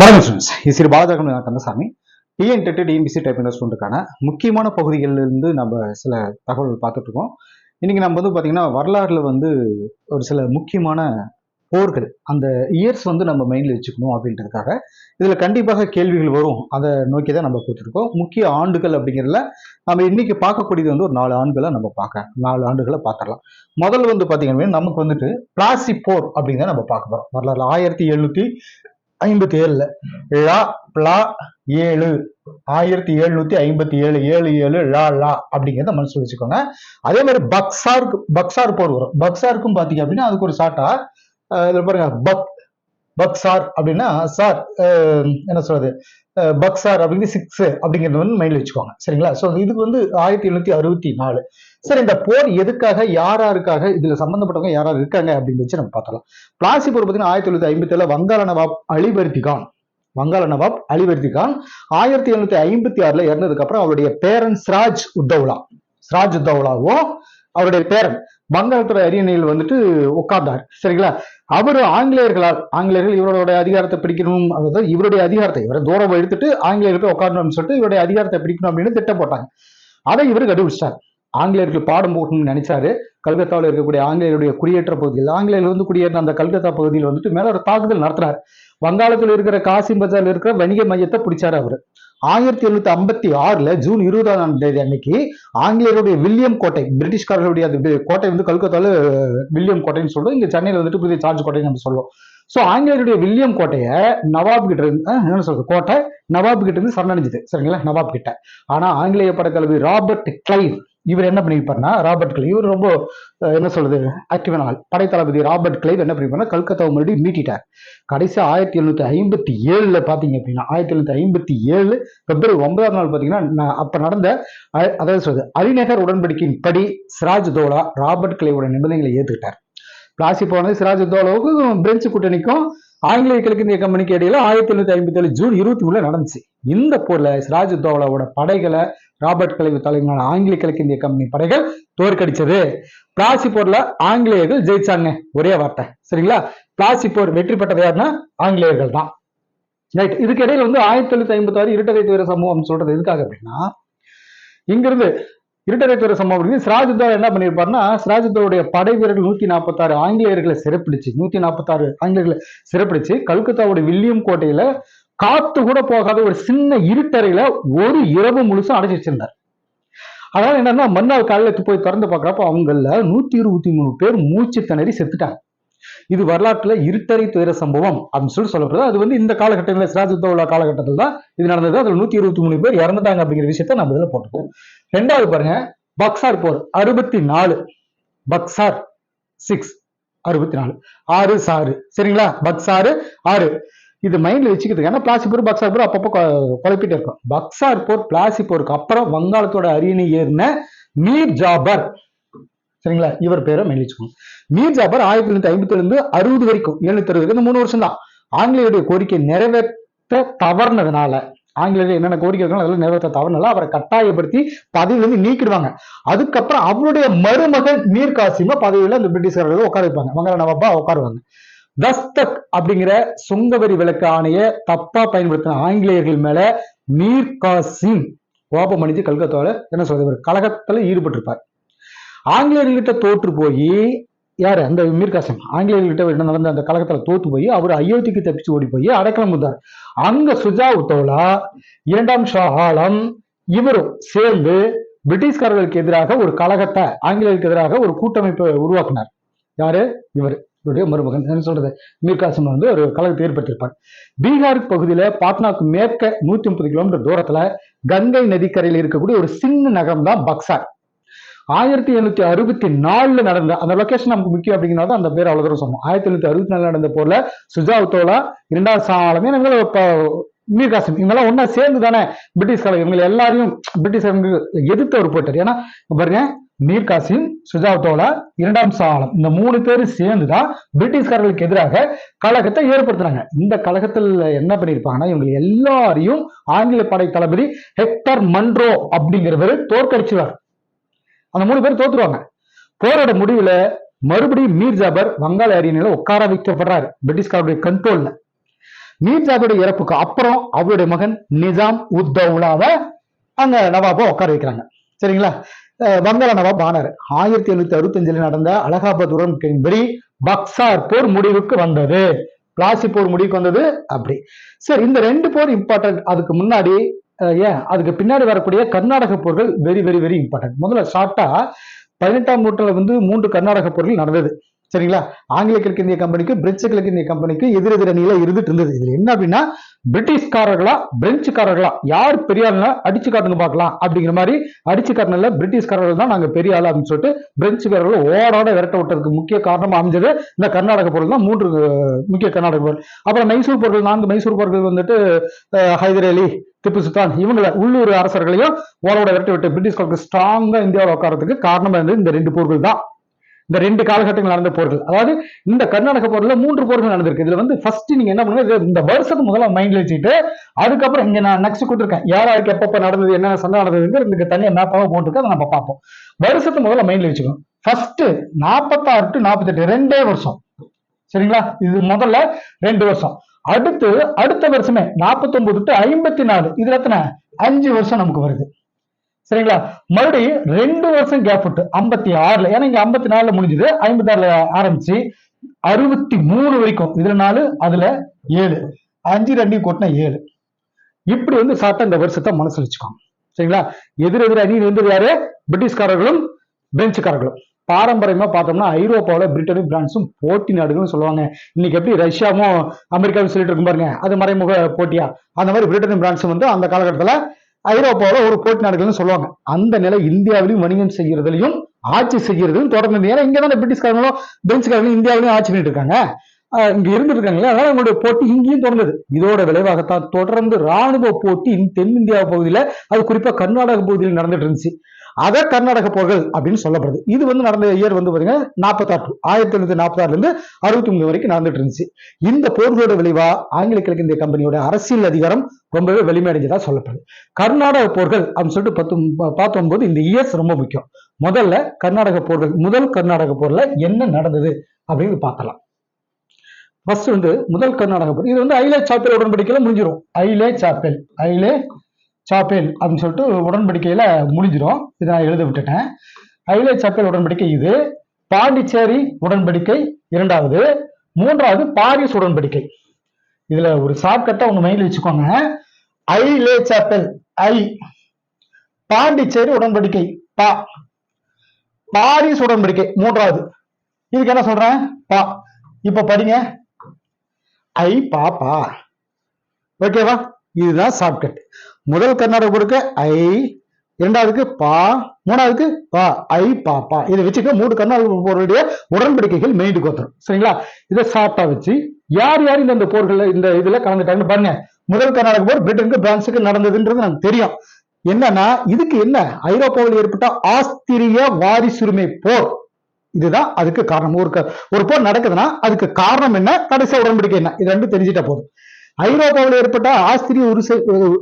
வணக்கம் ஸ்டூடெண்ட்ஸ் இது Sri பாலஜாகம் Kandasamy. TN TET TNPSC type இன்வெஸ்ட்மெண்ட்டுக்கான முக்கியமான பகுதிகளில் இருந்து நம்ம சில தகவல்கள் பார்த்துட்டு இருக்கோம். இன்னைக்கு நம்ம வந்து பார்த்தீங்கன்னா வரலாறுல வந்து ஒரு சில முக்கியமான போர்கள் அந்த இயர்ஸ் வந்து நம்ம மைண்டில் வச்சுக்கணும் அப்படின்றதுக்காக. இதில் கண்டிப்பாக கேள்விகள் வரும். அதை நோக்கி தான் நம்ம கொடுத்துருக்கோம் முக்கிய ஆண்டுகள் அப்படிங்கிறதுல நம்ம இன்னைக்கு பார்க்கக்கூடியது வந்து ஒரு நாலு ஆண்டுகளை நம்ம பார்க்க நாலு ஆண்டுகளை பார்த்துடலாம். முதல்ல வந்து பார்த்தீங்கன்னா நமக்கு வந்துட்டு பிளாசி போர் அப்படிங்கிறத நம்ம பார்க்க போகிறோம் வரலாறு ஆயிரத்தி எழுநூற்றி ஐம்பத்தி ஏழுல லா பிளா ஏழு. ஆயிரத்தி எழுநூத்தி ஐம்பத்தி ஏழு ஏழு ஏழு லா லா அப்படிங்கிறத மனசு வச்சுக்கோங்க. அதே மாதிரி பக்ஸாருக்கு பக்ஸார் போர் வரும் பக்ஸாருக்கும் பாத்தீங்க அப்படின்னா அதுக்கு ஒரு ஷார்ட்டா பாருங்க பக் பக்சார் அப்படின்னா சார் அஹ், என்ன சொல்றது? பக்சார் அப்படிங்கிறது சிக்ஸ் அப்படிங்கிறது வந்து மைண்ட்ல வச்சுக்கோங்க சரிங்களா? ஸோ இதுக்கு வந்து ஆயிரத்தி எழுநூத்தி அறுபத்தி நாலு. சரி இந்த போர் எதுக்காக யார் யாருக்காக இதுல சம்பந்தப்பட்டவங்க யார் யார் இருக்காங்க அப்படின்னு வச்சு நம்ம பார்த்தலாம் பிளாசி போர் பார்த்தீங்கன்னா ஆயிரத்தி தொள்ளாயிரத்தி ஐம்பத்தி ஏழு வங்காள நவாப் அலிவர்தி கான். வங்காள நவாப் அலிவர்தி கான். ஆயிரத்தி எழுநூத்தி ஐம்பத்தி ஆறுல இறந்ததுக்கு அப்புறம் அவருடைய பேரன் சிராஜ் உத்தவ்லா சிராஜ் உத்தவ்லாவும் அவருடைய பேரன். வங்காளத்துறை அரியணையில் வந்துட்டு உட்கார்ந்தார். சரிங்களா? அவர் ஆங்கிலேயர்களால் ஆங்கிலேயர்கள் இவரோட அதிகாரத்தை பிடிக்கணும் அதாவது இவருடைய அதிகாரத்தை இவரை தூரம் எடுத்துட்டு ஆங்கிலேயர்கள் உட்காரணும்னு சொல்லிட்டு இவருடைய அதிகாரத்தை பிடிக்கணும் அப்படின்னு திட்டம் போட்டாங்க. அதை இவர் கண்டுபிடிச்சிட்டார். ஆங்கிலேயர்கள் பாடம் போகணும்னு நினைச்சாரு. கல்கத்தாவில் இருக்கக்கூடிய ஆங்கிலேயருடைய குடியேற்ற பகுதியில் ஆங்கிலேயர்கள் வந்து குடியேறின அந்த கல்கத்தா பகுதியில் வந்துட்டு மேல ஒரு தாக்குதல் நடத்தினார் வங்காளத்தில் இருக்கிற காசி பஜாரில் இருக்கிற வணிக மையத்தை பிடிச்சாரு அவர். ஆயிரத்தி எழுநூத்தி ஐம்பத்தி ஆறுல ஜூன் இருபதாம் தேதி அன்னைக்கு ஆங்கிலேயருடைய வில்லியம் கோட்டை பிரிட்டிஷ்காரருடைய அந்த கோட்டை வந்து கல்கத்தால வில்லியம் கோட்டைன்னு சொல்றோம். இங்க சென்னையில வந்துட்டு புதிய சார்ஜ் கோட்டைன்னு நம்ம சொல்லுவோம் சோ ஆங்கிலேயருடைய வில்லியம் கோட்டையை நவாப் கிட்ட இருந்து என்ன சொல்றது? கோட்டை நவாப் கிட்ட இருந்து சரணடைஞ்சது. சரிங்களா? நவாப் கிட்ட. ஆனா ஆங்கிலேய படக்கல்வி ராபர்ட் கிளைவ் இவர் என்ன பண்ணியிருப்பார்னா ராபர்ட் கிளைவ் இவர் ரொம்ப என்ன சொல்றது ஆக்டிவான ஆள். படைத்தளபதி ராபர்ட் கிளைவ் என்ன பண்ணிருப்பாருன்னா கல்கத்தாவை மறுபடியும் மீட்டிட்டார் கடைசி ஆயிரத்தி எழுநூத்தி ஐம்பத்தி ஏழுல பாத்தீங்க அப்படின்னா ஆயிரத்தி எழுநூத்தி ஐம்பத்தி ஏழு பிப்ரவரி ஒன்பதாம் நாள் பாத்தீங்கன்னா அப்ப நடந்த அதாவது சொல்றது அலிநகர் உடன்படிக்கையின் படி சிராஜ் தோலா ராபர்ட் கிளைவோட நிபந்தனைகளை ஏத்துக்கிட்டார். பிளாசி போனது சிராஜ் தோலாவுக்கும் பிரெஞ்சு கூட்டணிக்கும் ஆங்கிலேய கிழக்கிந்திய கம்பெனிக்கு இடையில ஆயிரத்தி எழுநூத்தி ஐம்பத்தி ஏழு ஜூன் இருபத்தி மூணுல நடந்துச்சு. இந்த போர்ல சிராஜ் தோலாவோட படைகளை ராபர்ட் கலைவு தலைமையிலான ஆங்கிலேய கிழக்கிந்திய கம்பெனி படைகள் தோற்கடிச்சது. பிளாசி போர்ல ஆங்கிலேயர்கள் ஜெயிச்சாங்க. ஒரே வார்த்தை. சரிங்களா? பிளாசி போர் வெற்றி பெற்றது யாருன்னா? ஆங்கிலேயர்கள் தான். ரைட் இதுக்கு இடையில வந்து ஆயிரத்தி தொள்ளாயிரத்தி ஐம்பத்தி ஆறு இருட்டரை துயர சமூகம் சொல்றது எதுக்காக அப்படின்னா இங்கிருந்து இருட்டரை துயர சம்பவம் அப்படின்னு சிராஜுத்தோர் என்ன பண்ணியிருப்பாருன்னா சிராஜுத்தோருடைய படை வீரர்கள் நூத்தி நாற்பத்தாறு ஆங்கிலேயர்களை சிறப்பிடிச்சு நூத்தி நாற்பத்தாறு ஆங்கிலேயர்களை சிறப்பிடிச்சு கல்கத்தாவுடைய வில்லியம் கோட்டையில காத்து கூட போகாத ஒரு சின்ன இருட்டறையில ஒரு இரவு முழுசும் அடைச்சி வச்சிருந்தார். அதனால என்னன்னா மறுநாள் காலையில போய் திறந்து பார்க்கறப்ப அவங்கள நூத்தி இருபத்தி மூணு பேர் மூச்சு திணறி செத்துட்டாங்க. இது வரலாற்றுல இருட்டறை துயர சம்பவம் அப்படின்னு சொல்லி சொல்லப்படுது. அது வந்து இந்த காலகட்டங்களில் சிராஜுத்தோலா காலகட்டத்தில் தான் இது நடந்தது. அதுல நூத்தி இருபத்தி மூணு பேர் இறந்துட்டாங்க அப்படிங்கிற விஷயத்த நம்ம இதில் போட்டுக்கோம் ரெண்டாவது பாருங்க பக்சார் போர் அறுபத்தி நாலு பக்சார் சிக்ஸ் அறுபத்தி நாலு ஆறு சாறு. சரிங்களா? பக்சாறு ஆறு. இது மைண்ட்ல வச்சுக்கிறதுக்கு ஏன்னா பிளாசி போர் பக்சார் போர் அப்பப்போ குழப்பிட்டு குழப்பிட்டே இருக்கும். பக்சார் போர் பிளாசி போருக்கு அப்புறம் வங்காளத்தோட அரியணை ஏறின மீர் ஜாபர். சரிங்களா? இவர் பேரை மைண்ட்ல மீர் ஜாபர் ஆயிரத்தி தொள்ளாயிரத்தி ஐம்பத்தி இருந்து அறுபது வரைக்கும் எழுநூத்தி அறுபது மூணு வருஷம் தான் ஆங்கிலேயருடைய கோரிக்கை நிறைவேற்ற தவறுனதுனால ஆங்கிலேயர் என்னென்ன கோரிக்கை இருக்கோ அதெல்லாம் நிறைவேற்ற தவறுனால அவரை கட்டாயப்படுத்தி பதவியிலிருந்து நீக்கிடுவாங்க. அதுக்கப்புறம் அவருடைய மருமகன் மீர் பதவியில அந்த பிரிட்டிஷ்காரர்கள் உட்கார வைப்பாங்க. மங்கள நவாபா உட்காருவாங்க. தஸ்தக் அப்படிங்கிற சுங்கவரி விளக்கு ஆணைய தப்பா பயன்படுத்தின ஆங்கிலேயர்கள் மேல மீர் காசிம் கோபம் அணிஞ்சு கல்கத்தாவில் என்ன சொல்றது? ஒரு கழகத்துல ஈடுபட்டிருப்பார். ஆங்கிலேயர்கிட்ட தோற்று போய் யாரு? அந்த மீர் காசிம். ஆங்கிலேயர்கிட்ட என்ன நடந்த அந்த கழகத்தில் தோத்து போய் அவர் அயோத்திக்கு தப்பிச்சு ஓடி போய் அடைக்கலம் வந்தார் அங்க சுஜா உத்தவ்லா இரண்டாம் ஷா ஆலம் இவரும் சேர்ந்து பிரிட்டிஷ்காரர்களுக்கு எதிராக ஒரு கழகத்தை ஆங்கிலேயருக்கு எதிராக ஒரு கூட்டமைப்பை உருவாக்கினார். யாரு? இவர். இவருடைய மருமகன். என்ன சொல்றது? மீர் காசிம் வந்து ஒரு கழகத்தை ஏற்படுத்தியிருப்பார். பீகார் பகுதியில பாட்னாக்கு மேற்க நூத்தி முப்பது கிலோமீட்டர் தூரத்துல கங்கை நதிக்கரையில் இருக்கக்கூடிய ஒரு சின்ன நகரம் தான் பக்சார். ஆயிரத்தி எழுநூத்தி அறுபத்தி நாலுல நடந்த அந்த லொகேஷன் நமக்கு முக்கியம் அப்படிங்கிறத அந்த பேர் அவ்வளவு தூரம் சொன்னோம். ஆயிரத்தி எழுநூத்தி அறுபத்தி நாலு நடந்த போல சுஜாவுத்தோலா இரண்டாவது சாலமே நாங்கள் மீர் காசிம். இவங்கெல்லாம் ஒன்னா சேர்ந்து தானே பிரிட்டிஷ்காரங்க இவங்க எல்லாரையும் பிரிட்டிஷ் எதிர்த்து அவர் போட்டர் ஏன்னா பாருங்க மீர் காசிம் சுஜாவுத்தோலா இரண்டாம் சாலம் இந்த மூணு பேரும் சேர்ந்துதான் பிரிட்டிஷ்காரர்களுக்கு எதிராக கழகத்தை ஏற்படுத்தினாங்க இந்த கழகத்துல என்ன பண்ணிருப்பாங்கன்னா இவங்க எல்லாரையும் ஆங்கில படை தளபதி ஹெக்டர் மன்ரோ அப்படிங்கிறவர் தோற்கடிச்சுவார். அந்த மூணு பேர் தோத்துருவாங்க. போரோட முடிவுல மறுபடியும் மீர் ஜாபர் வங்காள அரியணையில உட்கார வைக்கப்படுறாரு. பிரிட்டிஷ்காரருடைய கண்ட்ரோல்ல மீர் ஜாபருடைய இறப்புக்கு அப்புறம் அவருடைய மகன் நிஜாம் உத்தௌலாவை அங்க நவாபா உட்கார வைக்கிறாங்க. சரிங்களா? வங்காள நவாப் ஆனார் ஆயிரத்தி எழுநூத்தி அறுபத்தஞ்சுல நடந்த அலகாபாத் உடன்படி பக்சார் போர் முடிவுக்கு வந்தது. பிளாசி போர் முடிவுக்கு வந்தது அப்படி. சரி இந்த ரெண்டு போர் இம்பார்ட்டன்ட் அதுக்கு முன்னாடி ஏன்? அதுக்கு பின்னாடி வரக்கூடிய கர்நாடக போர்கள் வெரி வெரி வெரி இம்பார்ட்டன்ட் முதல்ல ஷார்ட்டா பதினெட்டாம் நூற்றாண்டுல வந்து மூன்று கர்நாடக போர்கள் நடந்தது. சரிங்களா? ஆங்கில கிழக்கிந்திய கம்பெனிக்கு பிரெஞ்சு கிழக்கிந்திய கம்பெனிக்கு எதிரெதிர் அணியில இருந்துட்டு இருந்தது. இதுல என்ன அப்படின்னா பிரிட்டிஷ்காரர்களா பிரெஞ்சுக்காரர்களா? யார் பெரிய ஆளுனா அடிச்சு காட்டுங்க பார்க்கலாம். அப்படிங்கிற மாதிரி அடிச்சு காட்டினல பிரிட்டிஷ்காரர்கள் தான் நாங்க பெரிய ஆள் அப்படின்னு சொல்லிட்டு பிரெஞ்சுக்காரர்கள் ஓடோட விரட்ட விட்டதுக்கு முக்கிய காரணமா அமைஞ்சது இந்த கர்நாடக பொருள் தான். மூன்று முக்கிய கர்நாடக பொருள் அப்புறம் மைசூர் பொருள் நான்கு மைசூர் பொருட்கள் வந்துட்டு ஹைதர் அலி திப்பு சுல்தான் இவங்கள உள்ளூர் அரசர்களையும் ஓரோட விரட்டி விட்டு பிரிட்டிஷ்காரர்கள் ஸ்ட்ராங்கா இந்தியாவில் உட்காரத்துக்கு காரணமா இருந்தது இந்த ரெண்டு போர்கள் தான். இந்த ரெண்டு காலகட்டங்கள் நடந்த போர்கள். அதாவது இந்த கர்நாடக போர்ல மூன்று போர்கள் நடந்திருக்கு. இதுல வந்து ஃபர்ஸ்ட் நீங்க என்ன பண்ணுங்க இந்த வருஷத்துக்கு முதல்ல மைண்ட்ல வச்சுட்டு அதுக்கப்புறம் இங்க நான் நெக்ஸ்ட் கொடுத்துருக்கேன். யாராருக்கு எப்பப்ப நடந்தது என்ன சண்டை நடந்ததுங்க தனியாக மேப்பாக போட்டுருக்கு. அதை நம்ம பார்ப்போம். வருஷத்துக்கு முதல்ல மைண்ட்ல வச்சுக்கணும். ஃபர்ஸ்ட் நாற்பத்தாறு டு நாற்பத்தெட்டு ரெண்டே வருஷம். சரிங்களா? இது முதல்ல ரெண்டு வருஷம். அடுத்து அடுத்த வருஷமே 49 டு ஐம்பத்தி நாலு. இதுல எத்தனை? அஞ்சு வருஷம் நமக்கு வருது. சரிங்களா? மறுபடியும் ரெண்டு வருஷம் கேப் விட்டு ஐம்பத்தி ஆறுல. ஏன்னா இங்க ஐம்பத்தி நாலுல முடிஞ்சது. ஐம்பத்தி ஆறுல ஆரம்பிச்சு அறுபத்தி மூணு வரைக்கும். இதுல நாலு அதுல ஏழு. அஞ்சு ரெண்டையும் கூட்டினா ஏழு. இப்படி வந்து சாப்பிட்ட இந்த வருஷத்தை மனசுல வச்சுக்கோங்க. சரிங்களா? எதிர் எதிர் அணி இருந்தது யாரு? பிரிட்டிஷ்காரர்களும் பிரெஞ்சுக்காரர்களும். பாரம்பரியமா பார்த்தோம்னா ஐரோப்பாவில் பிரிட்டனும் பிரான்ஸும் போட்டி நாடுகள்னு சொல்லுவாங்க. இன்னைக்கு எப்படி ரஷ்யாவும் அமெரிக்காவும் சொல்லிட்டு இருக்கும் பாருங்க. அது மறைமுக போட்டியா? அந்த மாதிரி பிரிட்டனும் பிரான்ஸும் வந்து அந்த காலகட்டத்தில் ஐரோப்பாவில் ஒரு போட்டி நாடுகள்னு சொல்லுவாங்க. அந்த நிலை இந்தியாவிலையும் வணிகம் செய்யறதுலையும் ஆட்சி செய்யறதும் தொடர்ந்து ஏன்னா இங்கே தான் பிரிட்டிஷ்காரங்களும் பிரெஞ்சுக்காரங்களும் இந்தியாவிலையும் ஆட்சி பண்ணிட்டு இருக்காங்க. ஆஹ் இங்க இருந்துட்டு அதனால அவங்களுடைய போட்டி இங்கேயும் தொடர்ந்தது. இதோட விளைவாகத்தான் தொடர்ந்து ராணுவ போட்டி தென்னிந்தியா பகுதியில அது குறிப்பா கர்நாடக பகுதியில் நடந்துட்டு இருந்துச்சு. அத கர்நாடக போர்கள் அப்படின்னு சொல்லப்படுது. இது வந்து நடந்த இயர் வந்து பாத்தீங்கன்னா நாற்பத்தாறு ஆயிரத்தி தொள்ளாயிரத்தி நாற்பத்தாறுல இருந்து அறுபத்தி மூணு வரைக்கும் நடந்துட்டு இருந்துச்சு. இந்த போர்களோட விளைவா ஆங்கில கிழக்கிந்திய கம்பெனியோட அரசியல் அதிகாரம் ரொம்பவே வலிமையடைஞ்சதா சொல்லப்படுது. கர்நாடக போர்கள் அப்படின்னு சொல்லிட்டு பத்து பார்த்தோம் போது இந்த இயர்ஸ் ரொம்ப முக்கியம். முதல்ல கர்நாடக போர்கள் முதல் கர்நாடக போர்ல என்ன நடந்தது அப்படின்னு பார்க்கலாம். ஃபர்ஸ்ட் வந்து முதல் கர்நாடக போர். இது வந்து ஐலே சாப்பேல் உடன்படிக்கையில முடிஞ்சிடும் ஐலே சாப்பேல் ஐலே சாப்பேல் அப்படின்னு சொல்லிட்டு உடன்படிக்கையில முடிஞ்சிடும் இதை நான் எழுத விட்டுட்டேன். ஐலே சாப்பேல் உடன்படிக்கை இது. பாண்டிச்சேரி உடன்படிக்கை இரண்டாவது. மூன்றாவது பாரிஸ் உடன்படிக்கை. இதுல ஒரு ஷார்ட்கட்டா உங்க மைண்ட்ல வச்சுக்கோங்க. ஐலே சாப்பல் ஐ. பாண்டிச்சேரி உடன்படிக்கை பா. பாரிஸ் உடன்படிக்கை மூன்றாவது. இதுக்கு என்ன சொல்றேன்? பா. இப்ப படிங்க. ஐ பாப்பா. ஓகேவா? இதுதான் ஷார்ட்கட் முதல் கர்நாடக போருக்கு ஐ இரண்டாவதுக்கு பா மூணாவதுக்கு பா ஐ பாப்பா இதை வச்சுக்க மூணு கர்நாடக போருடைய உடன்படிக்கைகள் மெயின்ட்டு கோத்தரும். சரிங்களா? இதை சாப்பிட்டா வச்சு யார் யார் இந்த இந்த இந்த இதுல கலந்துட்டாங்கன்னு பாருங்க. முதல் கர்நாடக போர் பிரிட்டனுக்கு பிரான்ஸுக்கு நடந்ததுன்றது நமக்கு தெரியும். என்னன்னா இதுக்கு என்ன? ஐரோப்பாவில் ஏற்பட்ட ஆஸ்திரிய வாரிசுரிமை போர். இதுதான் அதுக்கு காரணம். ஒரு க- ஒரு போர் நடக்குதுன்னா அதுக்கு காரணம் என்ன? கடைசி உடன்படிக்கை என்ன? இது ரெண்டும் தெரிஞ்சுட்டா போதும். ஐரோப்பாவில் ஏற்பட்ட ஆஸ்திரிய உருசை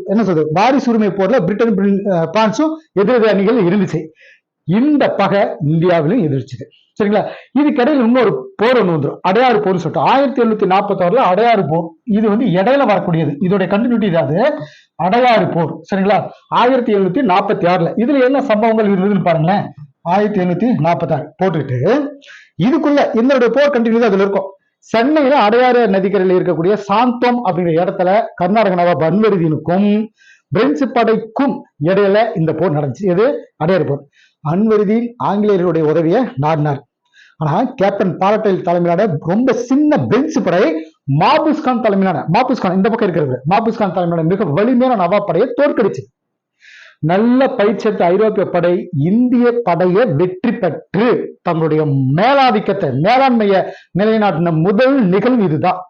என்ன சொல்றது வாரிசு உரிமை போர்ல பிரிட்டன் பிரான்ஸும் பிரான்சும் எதிரெதிர் அணிகள் இருந்துச்சு. இந்த பகை இந்தியாவிலும் எதிர்ச்சுது. சரிங்களா? இதுக்கிடையில இன்னொரு போர் ஒன்று வந்துடும் அடையாறு போர்னு சொல்லிட்டு ஆயிரத்தி எழுநூத்தி நாற்பத்தாறுல அடையாறு போர். இது வந்து இடையில வரக்கூடியது. இதோட கண்டினியூட்டி தான் அது. அடையாறு போர். சரிங்களா? ஆயிரத்தி எழுநூத்தி நாற்பத்தி ஆறுல இதுல என்ன சம்பவங்கள் இருந்ததுன்னு பாருங்களேன். ஆயிரத்தி எழுநூத்தி நாற்பத்தாறு. போட்டுக்கிட்டு இதுக்குள்ள இதனுடைய போர் கண்டினியூ அதுல இருக்கும். சென்னையில அடையாறு நதிக்கரையில் இருக்கக்கூடிய சாந்தோம் அப்படிங்கிற இடத்துல கர்நாடக நவாப் அன்வருதீனுக்கும் பிரெஞ்சு படைக்கும் இடையில இந்த போர் நடந்துச்சு. எது? அடையாறு போர். அன்வருதீன் ஆங்கிலேயர்களுடைய உதவியை நாடினார். ஆனா கேப்டன் பாரட்டைல் தலைமையிலான ரொம்ப சின்ன பிரெஞ்சு படை மாபுஸ்கான் தலைமையிலான மாபுஸ்கான் இந்த பக்கம் இருக்கிறது. மாபுஸ்கான் தலைமையிலான மிக வலிமையான நவாப் படையை தோற்கடிச்சு. நல்ல பயிற்சியற்ற ஐரோப்பிய படை இந்திய படையை வெற்றி பெற்று தங்களுடைய மேலாதிக்கத்தை மேலாண்மையை நிலைநாட்டின முதல் நிகழ்வு இதுதான்.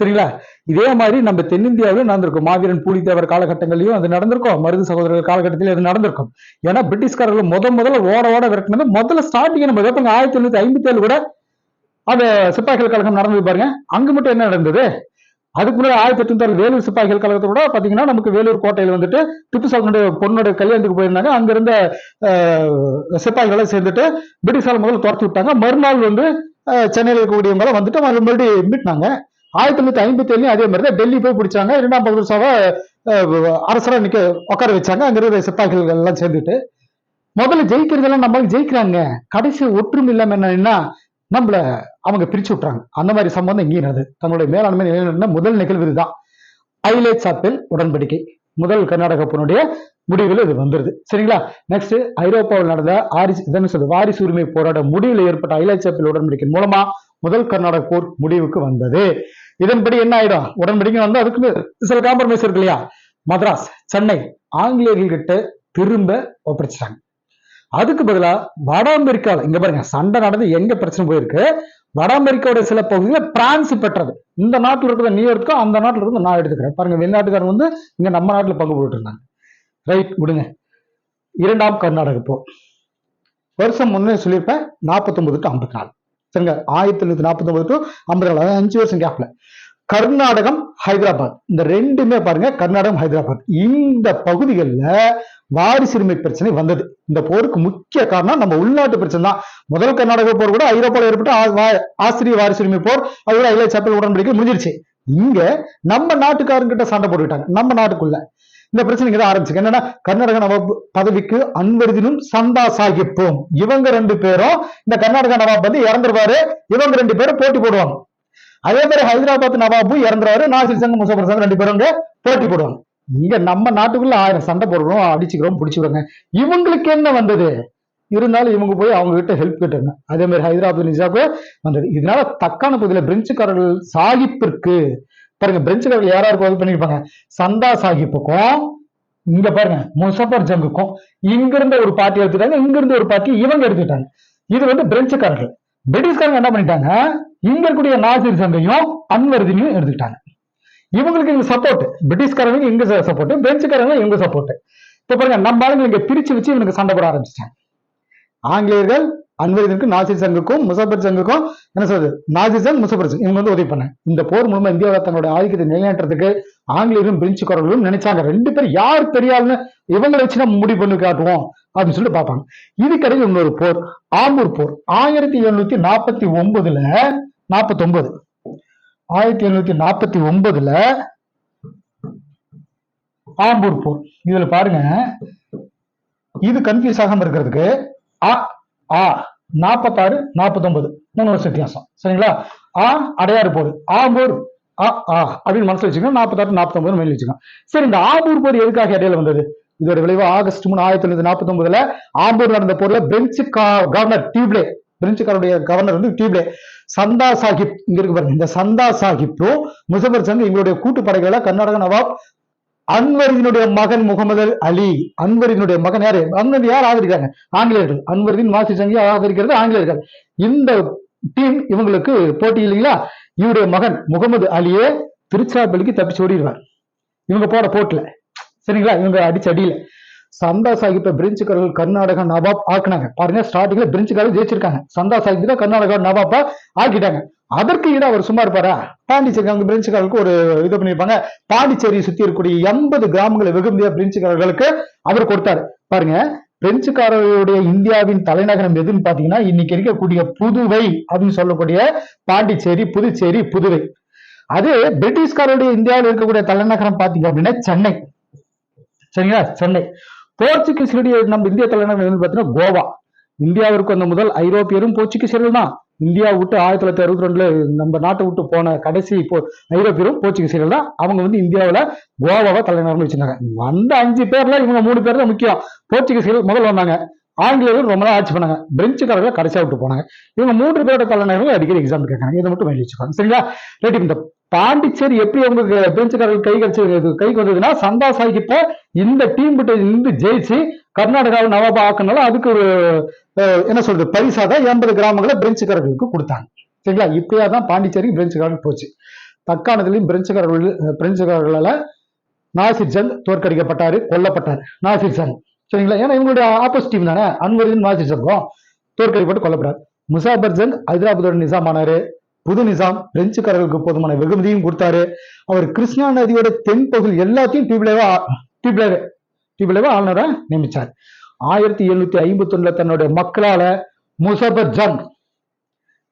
சரிங்களா? இதே மாதிரி நம்ம தென்னிந்தியாவிலும் நடந்திருக்கும். மாவீரன் பூலித்தேவர் காலகட்டங்களிலும் அது நடந்திருக்கும். மருது சகோதரர்கள் காலகட்டத்தில் அது நடந்திருக்கும். ஏன்னா பிரிட்டிஷ்காரர்கள் முத முதல்ல ஓட ஓட விரட்டினது முதல்ல ஸ்டார்டிங் நம்ம ஆயிரத்தி தொள்ளாயிரத்தி ஐம்பத்தி ஏழு கூட அந்த சிப்பாய்கள் கழகம் நடந்தது பாருங்க. அங்க மட்டும் என்ன நடந்தது? அதுக்கு முன்னாடி ஆயிரத்தி எட்நூத்தி வேலூர் சிப்பாய்கள் கழகத்தோட பார்த்தீங்கன்னா நமக்கு வேலூர் கோட்டையில் வந்துட்டு திப்பு சுல்தானுடைய பொண்ணுடைய கல்யாணத்துக்கு போயிருந்தாங்க. அங்கிருந்த சிப்பாய்களை சேர்ந்துட்டு பிரிட்டிஷால் முதல்ல துரத்தி விட்டாங்க. மறுநாள் வந்து சென்னையில் இருக்கக்கூடியவங்களை வந்துட்டு மறு- மறுபடியும் மீட்டினாங்க ஆயிரத்தி தொள்ளாயிரத்தி ஐம்பத்தி ஏழுலயும் அதே மாதிரி தான் டெல்லி போய் பிடிச்சாங்க. இரண்டாம் பகதூர் ஷாவை அரசராக நிற்க உட்கார வச்சாங்க. அங்கிருந்த சிப்பாய்கள் எல்லாம் சேர்ந்துட்டு. முதல்ல ஜெயிக்கிறதெல்லாம் நம்மளுக்கு ஜெயிக்கிறாங்க. கடைசி ஒற்றுமை இல்லாமல் என்னன்னா நம்மள அவங்க பிரிச்சு விட்டுறாங்க. அந்த மாதிரி சம்பந்தம் இங்கேயும் நடந்தது தங்களுடைய மேலாண்மை நிலைநிறுத்தின முதல் நிகழ்வு இதுதான். ஐலேட் சாப்பில் உடன்படிக்கை. முதல் கர்நாடக போனுடைய முடிவில் இது வந்துருது. சரிங்களா? நெக்ஸ்ட் ஐரோப்பாவில் நடந்த ஆரிஸ் இதன்னு சொல்லுது வாரிசு உரிமை போராட முடிவில் ஏற்பட்ட ஐலேட் சாப்பில் உடன்படிக்கை மூலமா முதல் கர்நாடக போர் முடிவுக்கு வந்தது. இதன்படி என்ன ஆயிடும்? உடன்படிக்கை வந்து அதுக்கு சில காம்ப்ரமைஸ் இருக்கு இல்லையா? மதராஸ் சென்னை ஆங்கிலேயர்கள்கிட்ட திரும்ப ஒப்படைச்சிட்டாங்க. அதுக்கு பதிலா வட அமெரிக்கால இங்க பாருங்க சண்டை நடந்து எங்க பிரச்சனை போயிருக்கு? வட அமெரிக்காவோட சில பகுதியில் பிரான்ஸ் பெற்றது. இந்த நாட்டுல இருக்கிற நியூயார்க்கோ அந்த நாட்டுல இருந்து நான் எடுத்துக்கிறேன். பாருங்க வெளிநாட்டுக்காரங்க வந்து இங்க நம்ம நாட்டுல பங்கு போட்டு இருந்தாங்க. ரைட் விடுங்க. இரண்டாம் கர்நாடக போர் வருஷம் முன்னே சொல்லியிருப்பேன் நாற்பத்தொன்பது டு ஐம்பத்தி நாலு. சரிங்க ஆயிரத்தி தொள்ளாயிரத்தி நாற்பத்தொன்பது டு ஐம்பத்தி நாலு. அஞ்சு வருஷம் கேப்ல கர்நாடகம் ஹைதராபாத். இந்த ரெண்டுமே பாருங்க கர்நாடகம் ஹைதராபாத். இந்த பகுதிகளில் வாரிசுரிமை பிரச்சனை வந்தது. இந்த போருக்கு முக்கிய காரணம் நம்ம உள்நாட்டு பிரச்சனை தான். முதல் கர்நாடக போர் கூட ஐரோப்பாவில் ஏற்பட்ட ஆ- வா- ஆசிரிய வாரிசுரிமை போர். அதோட ஐலை சப்பல் உடன்படிக்கை முடிஞ்சிருச்சு. இங்க நம்ம நாட்டுக்காரங்கிட்ட சண்டை போட்டுக்கிட்டாங்க. நம்ம நாட்டுக்குள்ள இந்த பிரச்சனை இங்க தான் ஆரம்பிச்சுங்க என்னன்னா கர்நாடக நவாப் பதவிக்கு அன்வர்தினும் சந்தா சாஹிப்பும் இவங்க ரெண்டு பேரும் இந்த கர்நாடக நவாப் வந்து இறந்துருவாரு. இவங்க ரெண்டு பேரும் போட்டி போடுவாங்க. அதே மாதிரி ஹைதராபாத் நவாபும் இறந்துறாரு. நாசிர் சங்கம் முசபர் சங்கம் ரெண்டு பேரும் போட்டி போடுவாங்க. இங்க நம்ம நாட்டுக்குள்ள ஆயிரம் சண்டை போடுறோம் அடிச்சுக்கிறோம் பிடிச்சிக்கிறோங்க. இவங்களுக்கு என்ன வந்தது? இருந்தாலும் இவங்க போய் அவங்க கிட்ட ஹெல்ப் கேட்டாங்க. அதே மாதிரி ஹைதராபாத் நிஜாக்கு வந்தது. இதனால தக்கான பகுதியில பிரெஞ்சுக்காரர்கள் சாகிப்பிற்கு பாருங்க பிரெஞ்சுக்காரர்கள் யார் யாருக்கு உதவி பண்ணிருப்பாங்க சந்தா சாஹிப்புக்கும் இங்க பாருங்க முசபர் ஜங்குக்கும் இங்க இருந்த ஒரு பார்ட்டி எடுத்துட்டாங்க இங்க இருந்து ஒரு பார்ட்டி இவங்க எடுத்துட்டாங்க. இது வந்து பிரெஞ்சுக்காரர்கள். பிரிட்டிஷ்காரங்க என்ன பண்ணிட்டாங்க? இங்க இருக்கக்கூடிய நாசிர் சங்கையும் அன்வர்தினியும் எடுத்துக்கிட்டாங்க. இவங்களுக்கு இங்க சப்போர்ட் பிரிட்டிஷ்காரங்க இங்க சப்போர்ட் பிரெஞ்சுக்காரங்க இவங்க சப்போர்ட் இப்ப பாருங்க நம்ம ஆளுங்க இங்க பிரிச்சு வச்சு இவனுக்கு சண்டை போட ஆரம்பிச்சிட்டாங்க. ஆங்கிலேயர்கள் அன்வரிதனுக்கு நாசிர் சங்குக்கும் முசபர் சங்குக்கும் என்ன சொல்றது? நாசிர் சங் முசபர் சங் இவங்க வந்து உதவி பண்ணாங்க. இந்த போர் மூலமா இந்தியாவில் தங்களுடைய ஆதிக்கத்தை நிலைநாட்டுறதுக்கு ஆங்கிலேயரும் பிரெஞ்சுக்காரர்களும் நினைச்சாங்க. ரெண்டு பேரும் யார் தெரியாதுன்னு இவங்களை வச்சு நம்ம முடிவு பண்ணி காட்டுவோம் அப்படின்னு சொல்லிட்டு பார்ப்பாங்க. இதுக்கடையில் இன்னொரு போர் ஆம்பூர் போர். ஆயிரத்தி எழுநூத்தி நாற்பத்தி ஒன்பதுல நாற்பத்தி ஒன்பது ஆயிரத்தி எழுநூத்தி நாற்பத்தி ஒன்பதுல ஆம்பூர் போர். இதுல பாருங்க. இது கன்ஃபியூஸ் ஆகாம இருக்கிறதுக்கு ஆ ஆ நாற்பத்தாறு நாற்பத்தொன்பது மூணு வருஷம் வித்தியாசம். சரிங்களா? ஆ அடையாறு போர். ஆம்பூர் ஆ ஆ அப்படின்னு மனசுல வச்சுக்கோங்க நாற்பத்தாறு நாற்பத்தொன்பது மைல் வச்சுக்கோங்க சரி இந்த ஆம்பூர் போர் எதுக்காக இடையில வந்தது? இதோட விளைவு. ஆகஸ்ட் மூணு ஆயிரத்தி தொள்ளாயிரத்தி நாற்பத்தி ஒன்பதுல ஆம்பூர் நடந்த போர்ல பிரெஞ்சு கா- கவர்னர் டியூப்ளே பிரெஞ்சுக்காருடைய கவர்னர் வந்து டியூப்லே சந்தா சாஹிப் இங்க இருக்கு பாருங்க இந்த சந்தா சாஹிப்பும் முசபர் சந்த் எங்களுடைய கூட்டுப்படைகளை கர்நாடக நவாப் அன்வரினுடைய மகன் முகமது அலி அன்வரினுடைய மகன் யாரு? அன்வர் யார் ஆதரிக்கிறாங்க? ஆங்கிலேயர்கள். அன்வரின் மாசி சங்கி ஆதரிக்கிறது ஆங்கிலேயர்கள். இந்த டீம் இவங்களுக்கு போட்டி இல்லைங்களா? இவருடைய மகன் முகமது அலியே திருச்சிராப்பள்ளிக்கு தப்பிச்சு ஓடிடுவார். இவங்க போட போட்டல. சரிங்களா? இவங்க அடிச்சு அடியில. சந்தா சாஹிப்பை பிரெஞ்சுக்காரர்கள் கர்நாடகா நவாப் ஆக்குனாங்க. பாருங்க ஸ்டார்டிங்ல பிரெஞ்சுக்காரர்கள் ஜெயிச்சிருக்காங்க. சந்தா சாஹிப் தான் கர்நாடகா நவாப்பா ஆக்கிட்டாங்க. அதற்கு ஈடா அவர் சும்மா இருப்பாரா? பாண்டிச்சேரி அவங்க பிரெஞ்சுக்காரர்களுக்கு ஒரு இது பண்ணியிருப்பாங்க. பாண்டிச்சேரியை சுத்தி இருக்கக்கூடிய எண்பது கிராமங்களை வெகுமதியா பிரெஞ்சுக்காரர்களுக்கு அவர் கொடுத்தாரு. பாருங்க பிரெஞ்சுக்காரர்களுடைய இந்தியாவின் தலைநகரம் எதுன்னு பாத்தீங்கன்னா இன்னைக்கு இருக்கக்கூடிய புதுவை அப்படின்னு சொல்லக்கூடிய பாண்டிச்சேரி புதுச்சேரி புதுவை. அது பிரிட்டிஷ்காரருடைய இந்தியாவில் இருக்கக்கூடிய தலைநகரம் பாத்தீங்க அப்படின்னா சென்னை. சரிங்களா? சென்னை. போர்ச்சுகீஸ்களுடைய நம்ம இந்திய தலைநகரம் பார்த்தீங்கன்னா கோவா. இந்தியாவிற்கு வந்த முதல் ஐரோப்பியரும் போர்ச்சுகீசியர்கள் தான். இந்தியா விட்டு ஆயிரத்தி தொள்ளாயிரத்தி அறுபத்தி ரெண்டுல நம்ம நாட்டை விட்டு போன கடைசி போ ஐரோப்பியரும் போர்ச்சுகீசியர்கள் தான். அவங்க வந்து இந்தியாவுல கோவாவை தலைநகரம் வச்சிருந்தாங்க. வந்த அஞ்சு பேர்ல இவங்க மூணு பேர் தான் முக்கியம். போர்ச்சுகீசியர்கள் முதல் வந்தாங்க. ஆங்கிலேயர்கள் ரொம்ப நாள் ஆட்சி பண்ணாங்க. பிரெஞ்சுக்காரர்கள் கடைசியாக விட்டு போனாங்க. இவங்க மூன்று பேரோட தலைநகரம் அடிக்கடி எக்ஸாம் கேட்கறாங்க இதை மட்டும் வேண்டி வச்சுக்கோங்க. சரிங்களா? ரைட் இந்த பாண்டிச்சேரி எப்படி அவங்க பிரெஞ்சுக்காரர்கள் கை கழிச்சு கைக்கு வந்ததுன்னா சந்தா சாஹிப்ப இந்த டீம் கிட்ட இருந்து ஜெயிச்சு கர்நாடகாவில் நவாபா ஆக்குனால அதுக்கு ஒரு என்ன சொல்றது பரிசாக தான் எண்பது கிராமங்களை பிரெஞ்சுக்காரர்களுக்கு கொடுத்தாங்க. சரிங்களா? இப்படியா தான் பாண்டிச்சேரி பிரெஞ்சுக்காரர்கள் போச்சு. தக்காணத்திலையும் பிரெஞ்சுக்காரர்கள் பிரெஞ்சுக்காரர்களால் நாசிர் ஜங் தோற்கடிக்கப்பட்டாரு கொல்லப்பட்டார். நாசிர் ஜங் சரிங்களா? ஏன்னா இவங்களுடைய ஆப்போசிட் டீம் தானே? அன்வரின் நாசிர் சங்கம் தோற்கடிப்பட்டு கொல்லப்பட்டார் முசாபர் ஜங் ஹைதராபாத்தோட நிசாம் ஆனாரு. புது நிசாம் பிரெஞ்சுக்காரர்களுக்கு போதுமான வெகுமதியும் கொடுத்தாரு. அவர் கிருஷ்ணா நதியோட தென்பகுதி எல்லாத்தையும் டியூப்லேவா டியூப்லேவே டியூப்லேவா ஆளுநரா நியமிச்சார். ஆயிரத்தி எழுநூத்தி ஐம்பத்தி ஒண்ணுல தன்னுடைய மக்களால முசபர் ஜங்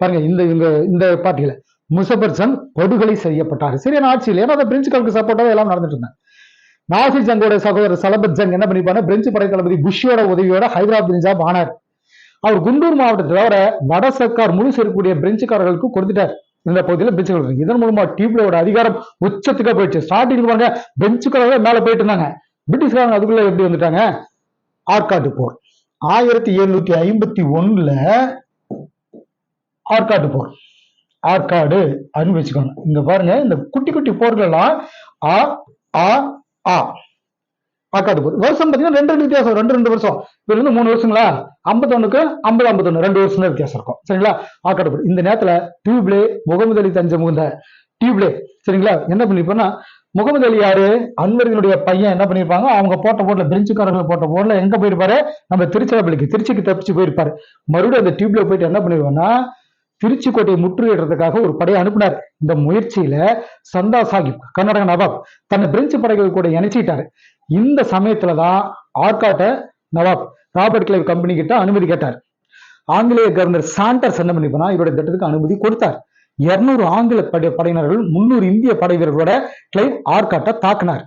பாருங்க இந்த இவங்க இந்த பார்ட்டியில முசபர் ஜங் படுகொலை செய்யப்பட்டார். சரியான ஆட்சியில் ஏன்னா அந்த பிரெஞ்சுக்காரருக்கு சப்போர்ட்டாக எல்லாம் நடந்துட்டு இருந்தாங்க. நாசி ஜங்கோட சகோதரர் சலபத் ஜங் என்ன பண்ணிப்பாரு பிரெஞ்சு படை தளபதி புஷியோட உதவியோட ஹைதராபாத் நிஜாம் ஆனார். அவர் குண்டூர் மாவட்டத்தை தவிர வட சர்க்கார் முழு இருக்கக்கூடிய பிரெஞ்சுக்காரர்களுக்கு கொடுத்துட்டார். இந்த பகுதியில் பிரெஞ்சுக்காரர்கள் இதன் மூலமா டியூப்லோட அதிகாரம் உச்சத்துக்கு போயிடுச்சு. ஸ்டார்டிங் பாருங்க பிரெஞ்சுக்காரர்கள் மேல போயிட்டு இருந்தாங்க. பிரிட்டிஷ்காரங்க அதுக்குள்ள எப்படி வந்துட்டாங்க? ஆற்காட்டு போர். ஆயிரத்தி எழுநூத்தி ஐம்பத்தி ஒண்ணுல ஆற்காட்டு போர். ஆற்காடு அப்படின்னு வச்சுக்கோங்க. இங்க பாருங்க இந்த குட்டி குட்டி போர்கள் எல்லாம் ஆ ஆ ஆ. ஆற்காடு வருஷம் பாத்தீங்கன்னா ரெண்டு ரெண்டு வித்தியாசம் ரெண்டு ரெண்டு வருஷம். இதுல இருந்து மூணு வருஷங்களா? ஐம்பத்தொன்னுக்கு ஐம்பது ஐம்பத்தொன்னு. ரெண்டு வருஷம் வித்தியாசம் இருக்கும். சரிங்களா? ஆற்காடு போகுது இந்த நேரத்துல டியூப்லே முகமது அலி தஞ்சம் முகுந்த டியூப்லே சரிங்களா? என்ன பண்ணிருப்போம்னா முகமது அலி யாரு? அன்வர்களுடைய பையன் என்ன பண்ணிருப்பாங்க அவங்க போட்ட போட்டில் பிரெஞ்சுக்காரர்கள் போட்ட போட்டில் எங்க போயிருப்பாரு? நம்ம திருச்சிராப்பள்ளிக்கு திருச்சிக்கு தப்பிச்சு போயிருப்பாரு. மறுபடியும் அந்த டியூப்ல போயிட்டு என்ன பண்ணிருவாங்கன்னா திருச்சி கோட்டையை முற்றுகையிடுறதுக்காக ஒரு படையை அனுப்பினார். இந்த முயற்சியில சந்தா சாஹிப் கர்நாடக நவாப் தன்னை பிரெஞ்சு படைகள் கூட இணைச்சிட்டாரு. இந்த சமயத்துலதான் ஆர்காட்டை நவாப் ராபர்ட் கிளைவ் கம்பெனி கிட்ட அனுமதி கேட்டார். ஆங்கிலேய கவர்னர் சாண்டர்ஸ் என்ன பண்ணிப்போனா இவருடைய திட்டத்துக்கு அனுமதி கொடுத்தார். இருநூறு ஆங்கில படை படையினர்கள் முன்னூறு இந்திய படை வீரர்களோட கிளைவ் ஆர்காட்டை தாக்கினார்.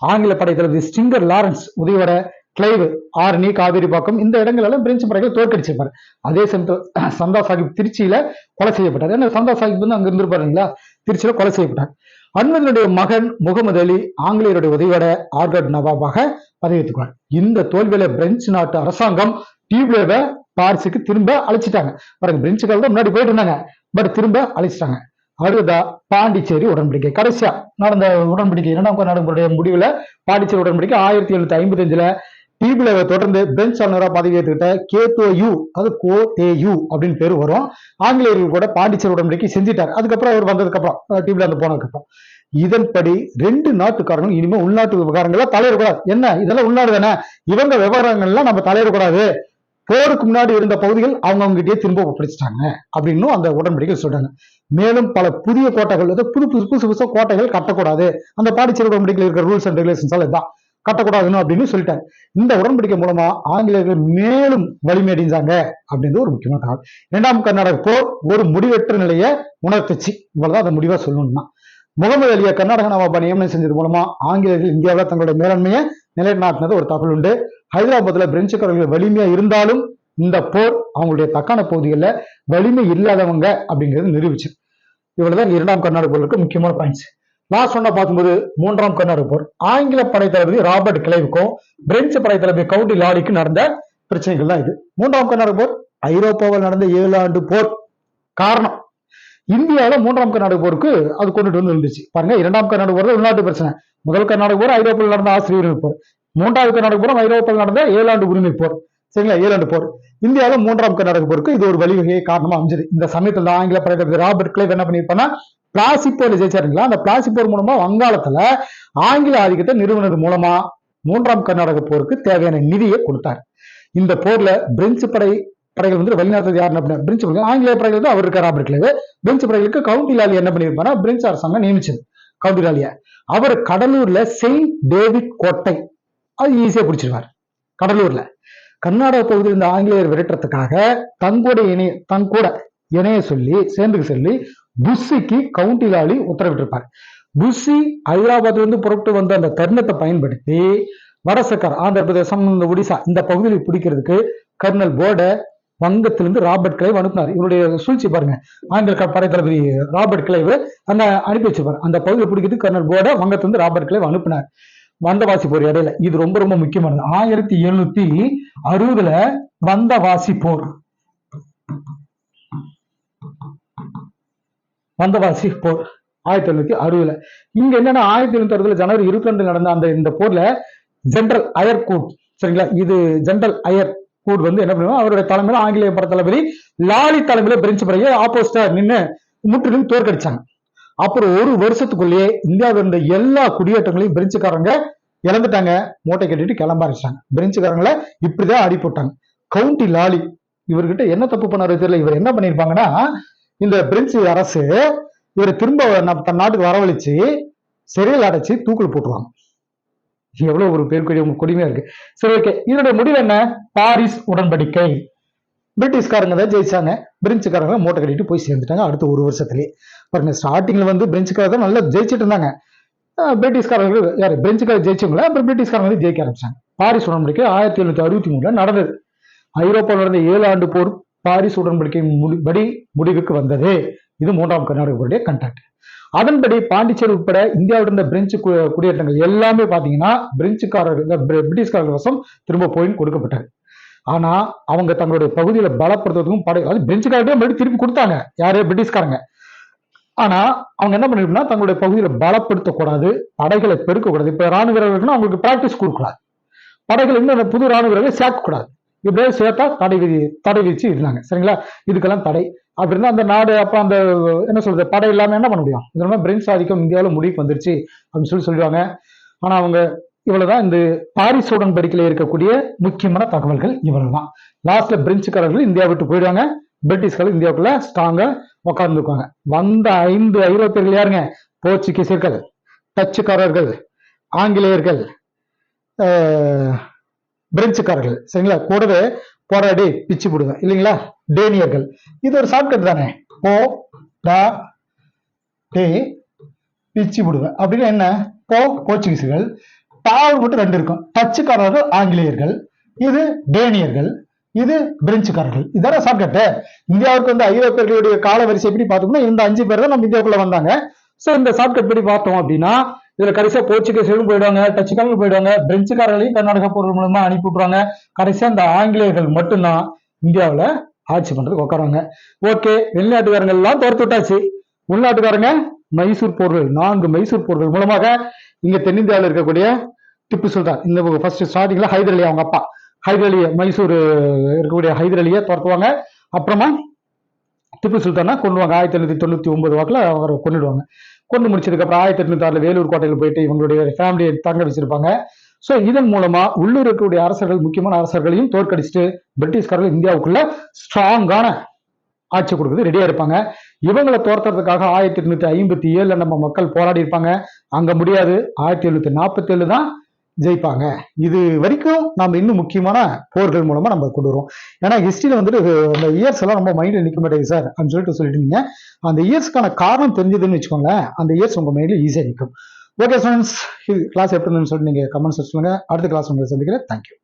ஆங்கில படை தளபதி ஸ்டிங்கர் லாரன்ஸ் உதவியோட கிளைவு ஆரணி காவிரிபாக்கம் இந்த இடங்கள் எல்லாம் பிரெஞ்சு படைகள் தோற்கடிச்சிருப்பாரு அதே சமயத்து சந்தா சாஹிப் திருச்சியில கொலை செய்யப்பட்டார். ஏன்னா சந்தா சாஹிப் வந்து அங்க இருந்திருப்பாருங்களா திருச்சியில கொலை செய்யப்பட்டார். அன்பதனுடைய மகன் முகமது அலி ஆங்கிலேயருடைய உதவியோட ஆர்கட் நவாபாக பதவியேற்றுக்குவார். இந்த தோல்வியில பிரெஞ்சு நாட்டு அரசாங்கம் டியூப்லேவை பாரிஸுக்கு திரும்ப அழைச்சிட்டாங்க. பாருங்க பிரெஞ்சுக்காரர்கள் தான் முன்னாடி போயிட்டு இருந்தாங்க. பட் திரும்ப அழைச்சிட்டாங்க. அடுத்ததா பாண்டிச்சேரி உடன்படிக்கை. கடைசியா நடந்த உடன்படிக்கை இரண்டாம் நாடுகளுடைய முடிவுல பாண்டிச்சேரி உடன்படிக்கை ஆயிரத்தி எழுநூத்தி ஐம்பத்தி அஞ்சுல டிபிளவை தொடர்ந்து பெஞ்ச் ஆனராக பதவியேற்றுக்கிட்ட ஏற்றுக்கிட்ட கேத்தோ யூ அது கோ தே யூ அப்படின்னு பேர் வரும். ஆங்கிலேயர்கள் கூட பாண்டிச்சேரி உடன்படிக்கை செஞ்சிட்டார். அதுக்கப்புறம் அவர் வந்ததுக்கப்புறம் டிபிள அந்த போனதுக்கப்புறம். இதன்படி ரெண்டு நாட்டுக்காரங்களும் இனிமேல் உள்நாட்டு விவகாரங்கள தலையிடக்கூடாது. என்ன? இதெல்லாம் உள்நாடு தானே? இவங்க விவகாரங்கள்லாம் நம்ம தலையிடக்கூடாது. போருக்கு முன்னாடி இருந்த பகுதிகள் அவங்கவுங்ககிட்டயே திரும்ப ஒப்படைச்சிட்டாங்க அப்படின்னும் அந்த உடன்படிக்கை சொல்றாங்க. மேலும் பல புதிய கோட்டைகள் அதாவது புது புது புதுசு புதுசாக கோட்டைகள் கட்டக்கூடாது. அந்த பாண்டிச்சேரி உடன்படிக்கையில் இருக்கிற ரூல்ஸ் அண்ட் ரெகுலேஷன்ஸ் எல்லாம் இதுதான். கட்டக்கூடாதுன்னு அப்படின்னு சொல்லிட்டாரு இந்த உடன்படிக்கை மூலமா ஆங்கிலேயர்கள் மேலும் வலிமை அடைஞ்சாங்க அப்படின்றது ஒரு முக்கியமான காரணம் இரண்டாம் கர்நாடக போர் ஒரு முடிவற்ற நிலையை உணர்த்துச்சு. இவ்வளவுதான் அதை முடிவா சொல்லணும்னா. முகமது அலியை கர்நாடக நவாபா நியமனம் செஞ்சது மூலமா ஆங்கிலேயர்கள் இந்தியாவில் தங்களுடைய மேலாண்மையை நிலைநாட்டினது ஒரு தகவல் உண்டு. ஹைதராபாத்ல பிரெஞ்சுக்காரர்கள் வலிமையா இருந்தாலும் இந்த போர் அவங்களுடைய தக்கான பகுதிகளில் வலிமை இல்லாதவங்க அப்படிங்கிறது நிரூபிச்சு. இவ்வளவுதான் இரண்டாம் கர்நாடக போருக்கு முக்கியமான பாயிண்ட்ஸ் லாஸ்ட் சொன்ன பார்க்கும்போது மூன்றாம் கர்நாடக போர் ஆங்கில படைத்தளபதி ராபர்ட் கிளைவுக்கும் பிரெஞ்சு படைத்தளபதி கவுண்டி லாடிக்கும் நடந்த பிரச்சனைகள் தான் இது. மூன்றாம் கர்நாடக போர் ஐரோப்பாவில் நடந்த ஏழு ஆண்டு போர் காரணம். இந்தியாவில மூன்றாம் கர்நாடக போருக்கு அது கொண்டுட்டு வந்து இருந்துச்சு. பாருங்க இரண்டாம் கர்நாடக போர் உள்நாட்டு பிரச்சனை. முதல் கர்நாடக போர் ஐரோப்பாவில் நடந்த ஆசிரியர் போர் மூன்றாவது கர்நாடக போர் ஐரோப்பாவில் நடந்த ஏழாண்டு உரிமை போர். சரிங்களா? ஏழாண்டு போர். இந்தியாவில் மூன்றாம் கர்நாடக போருக்கு இது ஒரு வழிவகையை காரணமா அமைஞ்சது. இந்த சமயத்துல தான் ஆங்கில படை தளபதி ராபர்ட் கிளைவ் என்ன பண்ணியிருப்பான்னா பிளாசி போர் ஜெயிச்சாருங்களா? அந்த பிளாசிப்போர் மூலமா வங்காளத்துல ஆங்கில ஆதிக்கத்தை நிறுவனது மூலமா மூன்றாம் கர்நாடக போருக்கு தேவையான நிதியை கொடுத்தார். இந்த போர்ல பிரெஞ்சு படை படைகள் வந்து வெளிநாட்டு யார் அப்படின்னா பிரெஞ்சு படைகள். ஆங்கிலேய படைகள் வந்து அவர் இருக்கார் ராபர்ட் கிளைவ். பிரெஞ்சு படைகளுக்கு கவுண்டி லாலி என்ன பண்ணியிருப்பாருன்னா பிரெஞ்சு அரசாங்கம் நியமிச்சது. கவுண்டி லாலிய. அவர் கடலூர்ல செயின்ட் டேவிட் கோட்டை. அது ஈஸியா பிடிச்சிருவார். கடலூர்ல. கர்நாடக பகுதியில் இருந்த ஆங்கிலேயர் விரட்டுறதுக்காக தங்கூட இணைய தங்கூட இணைய சொல்லி சேர்ந்துக்க சொல்லி புஷிக்கு கவுண்டி லாலி உத்தரவிட்டிருப்பார். புஷி ஹைதராபாத்ல இருந்து புறப்பட்டு வந்த அந்த தருணத்தை பயன்படுத்தி வடசக்கர் ஆந்திர பிரதேசம் இந்த ஒடிசா இந்த பகுதியில் பிடிக்கிறதுக்கு கர்னல் போர்ட வங்கத்திலிருந்து ராபர்ட் கிளைவ் அனுப்பினார். இவருடைய சூழ்ச்சி பாருங்க. ஆங்கில க- படை தளபதி ராபர்ட் கிளைவ் அந்த அனுப்பி வச்சிருப்பார். அந்த பகுதியை பிடிக்கிறதுக்கு கர்னல் போர்ட வங்கத்திலிருந்து ராபர்ட் கிளைவ் அனுப்பினார். வந்தவாசி போர் இடையில. இது ரொம்ப ரொம்ப முக்கியமானது. ஆயிரத்தி எழுநூத்தி அறுபதுல வந்தவாசி போர். வந்தவாசி போர். ஆயிரத்தி எழுநூத்தி அறுபதுல. இங்க என்னன்னா ஆயிரத்தி எழுநூத்தி அறுபதுல ஜனவரி இருபத்தி ரெண்டு நடந்த அந்த இந்த போர்ல ஜென்ரல் அயர் கூட் சரிங்களா? இது ஜென்ரல் அயர் கூட் வந்து என்ன பண்ணுவோம் அவருடைய தலைமையில ஆங்கிலேய பட தளபதி லாலி தலைமையில பிரெஞ்சு படையை ஆப்போசிட்டா நின்னு முற்றிலும் தோற்கடிச்சாங்க. அப்புறம் ஒரு வருஷத்துக்குள்ளேயே இந்தியாவில் இருந்த எல்லா குடியேற்றங்களையும் பிரெஞ்சுக்காரங்க இழந்துட்டாங்க. மூட்டை கட்டிட்டு கிளம்ப ஆரம்பிச்சிட்டாங்க. பிரெஞ்சுக்காரங்களை இப்படிதான் அடி போட்டாங்க. கவுண்டி லாலி இவர்கிட்ட என்ன தப்பு பண்ணாரு தெரியல. இவர் என்ன பண்ணிருப்பாங்கன்னா இந்த பிரெஞ்சு அரசு இவரை திரும்ப தன் நாட்டுக்கு வரவழைச்சு சிறையில் அடைச்சு தூக்கில் போட்டுருவாங்க. எவ்வளவு ஒரு பேர் கொடுமையா இருக்கு. சரி ஓகே இதனுடைய முடிவு என்ன? பாரிஸ் உடன்படிக்கை. பிரிட்டிஷ்காரங்க தான் ஜெயிச்சாங்க. பிரெஞ்சுக்காரங்க மூட்டை கட்டிட்டு போய் சேர்ந்துட்டாங்க அடுத்த ஒரு வருஷத்துலேயே பாருங்க ஸ்டார்டிங்ல வந்து பிரெஞ்சுக்காரர் தான் நல்லா ஜெயிச்சுட்டு இருந்தாங்க. பிரிட்டிஷ்காரர்கள் யார்? பிரெஞ்சுக்காரர் ஜெயிச்சவங்களா? அப்புறம் பிரிட்டிஷ்காரங்க வந்து ஜெயிக்க ஆரம்பிச்சாங்க. பாரிஸ் உடன்படிக்கை ஆயிரத்தி எழுநூத்தி அறுபத்தி மூணுல நடந்தது. ஐரோப்பாவில் நடந்த ஏழு ஆண்டு போர் பாரிஸ் உடன்படிக்கை முடி- படி முடிவுக்கு வந்தது. இது மூன்றாம் கர்நாடக போருடைய கண்டாக்ட் அதன்படி பாண்டிச்சேரி உட்பட இந்தியாவில் இருந்த பிரெஞ்சு குடியேற்றங்கள் எல்லாமே பாத்தீங்கன்னா பிரெஞ்சுக்காரர்கள் பிரிட்டிஷ்காரர்கள் வசம் திரும்ப போய் கொடுக்கப்பட்டது. ஆனா அவங்க தங்களுடைய பகுதியில பலப்படுத்துறதுக்கும் படை அது பிரெஞ்சுக்காரர்களே மறுபடியும் திருப்பி கொடுத்தாங்க. யாரு? பிரிட்டிஷ்காரங்க. ஆனா அவங்க என்ன பண்ணிருக்கா தங்களுடைய பகுதியில பலப்படுத்தக்கூடாது படைகளை பெருக்கக்கூடாது. இப்ப ராணுவ வீரர்களுக்குன்னா அவங்களுக்கு பிராக்டிஸ் கொடுக்கக்கூடாது. படைகள் இன்னும் புது ராணுவ வீரர்களை சேர்க்கக்கூடாது. இப்படியே சேர்த்தா தடை விதி தடை விதிச்சு இருந்தாங்க. சரிங்களா? இதுக்கெல்லாம் தடை. அப்படி அந்த நாடு அப்போ அந்த என்ன சொல்றது படை இல்லாமல் என்ன பண்ண முடியும்? இந்த மாதிரி பிரெஞ்சு ஆதிக்கம் இந்தியாவில் முடிவுக்கு வந்துருச்சு அப்படின்னு சொல்லி சொல்லுவாங்க ஆனால் அவங்க இவ்வளவுதான் இந்த பாரிஸ் உடன்படிக்கையில் இருக்கக்கூடிய முக்கியமான தகவல்கள் இவ்வளவுதான் லாஸ்ட்ல பிரெஞ்சுக்காரர்கள் இந்தியா விட்டு போயிடுவாங்க. பிரிட்டிஷ்கள் இந்தியாவுக்குள்ள ஸ்ட்ராங்கா உட்கார்ந்துருக்காங்க வந்த ஐந்து ஐரோப்பியர்கள் யாருங்க? போர்ச்சுகீசியர்கள் டச்சுக்காரர்கள் ஆங்கிலேயர்கள் ஆஹ், பிரெஞ்சுக்காரர்கள். சரிங்களா? கூடவே போராடி பிச்சு போடுவேன் இல்லைங்களா? டேனியர்கள். இது ஒரு ஷார்ட்கட் தானே? போ டா டே பிச்சு விடுவேன் அப்படின்னு என்ன? போ போர்ச்சுகீசுகள் டாவர் மட்டும் ரெண்டு இருக்கும். டச்சுக்காரர்கள் ஆங்கிலேயர்கள் இது டேனியர்கள் இது பிரெஞ்சுக்காரர்கள். இதான ஷார்ட்கட்டு இந்தியாவுக்கு வந்து ஐரோப்பியர்களுடைய கால வரிசை எப்படி பார்த்தோம்னா இந்த அஞ்சு பேர் தான் நம்ம இந்தியாவுக்குள்ள வந்தாங்க. ஸோ இந்த ஷார்ட்கட் படி பார்த்தோம் அப்படின்னா இதுல கடைசியா போர்ச்சுகீஸ்களும் போயிடுவாங்க டச்சுக்காரங்களும் போயிடுவாங்க பிரெஞ்சுக்காரர்களையும் கர்நாடகா போர் மூலமா அனுப்பி விட்டுருவாங்க. கடைசியா இந்த ஆங்கிலேயர்கள் மட்டும்தான் இந்தியாவில் ஆட்சி பண்றதுக்கு உட்காருவாங்க. ஓகே வெளிநாட்டுக்காரங்க எல்லாம் தோர்த்து விட்டாச்சு. உள்நாட்டுக்காரங்க மைசூர் போர்கள் நான்கு மைசூர் போர்கள் மூலமாக இங்க தென்னிந்தியாவில் இருக்கக்கூடிய திப்பு சுல்தான். இந்த ஃபர்ஸ்ட் ஸ்டார்டிங்ல ஹைதர் அலி அவங்க அப்பா. ஹைதர் அலிய மைசூர் இருக்கக்கூடிய ஹைதர் அலியை துரத்துவாங்க. அப்புறமா திப்பு சுல்தானா கொண்டுவாங்க ஆயிரத்தி எண்ணூத்தி தொண்ணூத்தி ஒன்பது வாக்குல அவரை கொண்டுடுவாங்க கொண்டு முடிச்சதுக்கு அப்புறம் ஆயிரத்தி எட்நூத்தி ஆறுல வேலூர் கோட்டையில் போயிட்டு இவங்களுடைய ஃபேமிலியை தங்க வச்சிருப்பாங்க. ஸோ இதன் மூலமா உள்ளூர் இருக்கக்கூடிய அரசர்கள் முக்கியமான அரசர்களையும் தோற்கடிச்சிட்டு பிரிட்டிஷ்காரர்கள் இந்தியாவுக்குள்ள ஸ்ட்ராங்கான ஆட்சி கொடுக்குறது ரெடியா இருப்பாங்க. இவங்களை தோர்த்துறதுக்காக ஆயிரத்தி எட்நூத்தி ஐம்பத்தி ஏழுல நம்ம மக்கள் போராடி இருப்பாங்க. அங்க முடியாது. ஆயிரத்தி எழுநூத்தி நாற்பத்தி ஏழு தான் ஜெயிப்பாங்க. இது வரைக்கும் நம்ம இன்னும் முக்கியமான போர்கள் மூலமா நம்ம கொண்டு வரோம். ஏன்னா ஹிஸ்டரியில வந்துட்டு அந்த இயர்ஸ் எல்லாம் ரொம்ப மைண்ட்ல நிக்க மாட்டேங்குது சார் அப்படின்னு சொல்லிட்டு சொல்லிட்டு இருந்தீங்க அந்த இயர்ஸ்க்கான காரணம் தெரிஞ்சதுன்னு வச்சுக்கோங்களேன் அந்த இயர்ஸ் உங்க மைண்ட்ல ஈஸியா நிற்கும் ஓகே ஸ்டூடெண்ட்ஸ் இது கிளாஸ் எப்படி இருந்துன்னு சொல்லிட்டு நீங்க கமெண்ட்ஸ் சொல்லுங்க அடுத்த கிளாஸ் உங்களை சந்திக்கிறேன். தேங்க்யூ